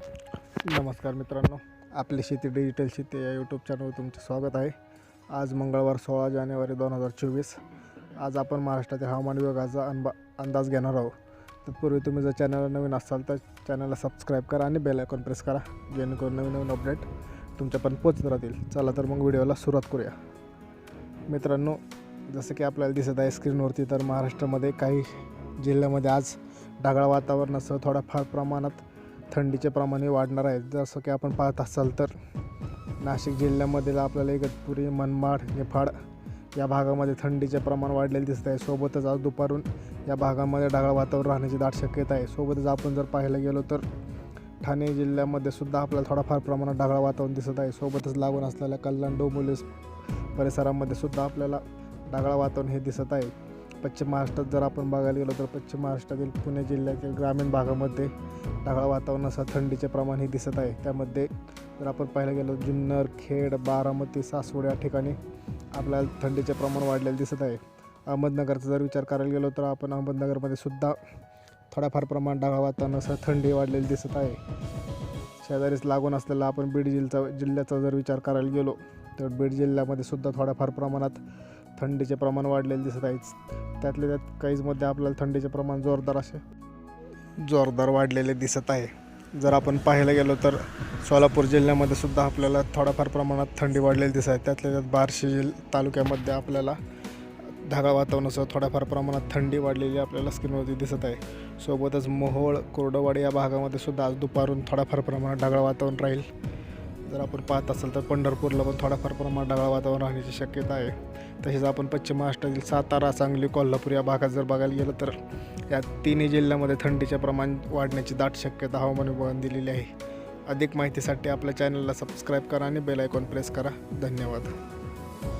नमस्कार मित्रांनो आपली शेती डिजिटल शेती या यूट्यूब चॅनलवर तुमचे स्वागत आहे. आज मंगळवार सोळा जानेवारी दोन हजार चोवीस. आज आपण महाराष्ट्रातील हवामान विभागाचा अनबा अंदाज घेणार आहोत. तत्पूर्वी तुम्ही जर चॅनलला नवीन असाल तर चॅनलला सबस्क्राईब करा आणि बेल आयकॉन प्रेस करा जेणेकरून नवीन नवीन अपडेट तुमच्यापर्यंत पोचत राहतील. चला तर मग व्हिडिओला सुरुवात करूया. मित्रांनो जसं की आपल्याला दिसत आहे स्क्रीनवरती तर महाराष्ट्रामध्ये काही जिल्ह्यामध्ये आज ढगाळ वातावरणासह थोड्याफार प्रमाणात थंडीचे प्रमाण हे वाढणार आहे. जसं की आपण पाहत असाल तर नाशिक जिल्ह्यामधील आपल्याला इगतपुरी मनमाड निफाड या भागामध्ये थंडीचे प्रमाण वाढलेले दिसत आहे. सोबतच आज दुपारून या भागामध्ये ढगाळ वातावरण राहण्याची दाट शक्यता आहे. सोबतच आपण जर पाहायला गेलो तर ठाणे जिल्ह्यामध्ये सुद्धा आपल्याला थोडाफार प्रमाणात ढगाळ वातावरण दिसत आहे. सोबतच लागून असलेल्या कल्याण डोंबोलीस परिसरामध्ये सुद्धा आपल्याला ढगाळ वातावरण हे दिसत आहे. पश्चिम महाराष्ट्रात जर आपण बघायला गेलो तर पश्चिम महाराष्ट्रातील पुणे जिल्ह्यातील ग्रामीण भागामध्ये ढगाळ वातावरणासह थंडीचे प्रमाण हे दिसत आहे. त्यामध्ये जर आपण पाहायला गेलो जुन्नर खेड बारामती सासवड या ठिकाणी आपल्याला थंडीचे प्रमाण वाढलेलं दिसत आहे. अहमदनगरचा जर विचार करायला गेलो तर आपण अहमदनगरमध्ये सुद्धा थोड्याफार प्रमाण ढगाळ वातावरणासह थंडी वाढलेली दिसत आहे. शेजारीच लागून असलेला आपण बीड जिल्ह्याचा जिल्ह्याचा जर विचार करायला गेलो तर बीड जिल्ह्यामध्ये सुद्धा थोड्याफार प्रमाणात थंडीचे प्रमाण वाढलेले दिसत आहे त्यातल्या त्यात काहीचमध्ये आपल्याला थंडीचे प्रमाण जोरदार असे. जोरदार वाढलेले दिसत आहे. जर आपण पाहायला गेलो तर सोलापूर जिल्ह्यामध्ये सुद्धा आपल्याला थोड्याफार प्रमाणात थंडी वाढलेली दिसत आहे. त्यातल्या त्यात बार्शी जिल तालुक्यामध्ये आपल्याला ढगाळ वातावरणासह थोड्याफार प्रमाणात थंडी वाढलेली आपल्याला स्किनवरती दिसत आहे. सोबतच मोहोळ कोरडवाडी या भागामध्ये सुद्धा आज दुपारून थोड्याफार प्रमाणात ढगाळ वातावरण राहील. जर आपण पाहत असाल तर पंढरपूरला पण थोडाफार प्रमाणात ढगाळ वातावरण राहण्याची शक्यता आहे. तसेच आपण पश्चिम महाराष्ट्रातील सातारा सांगली कोल्हापूर या भागात जर बघायला गेलं तर या तिन्ही जिल्ह्यामध्ये थंडीचे प्रमाण वाढण्याची दाट शक्यता हवामान विभागाने दिलेली आहे. अधिक माहितीसाठी आपल्या चॅनलला सबस्क्राईब करा आणि बेल आयकॉन प्रेस करा. धन्यवाद.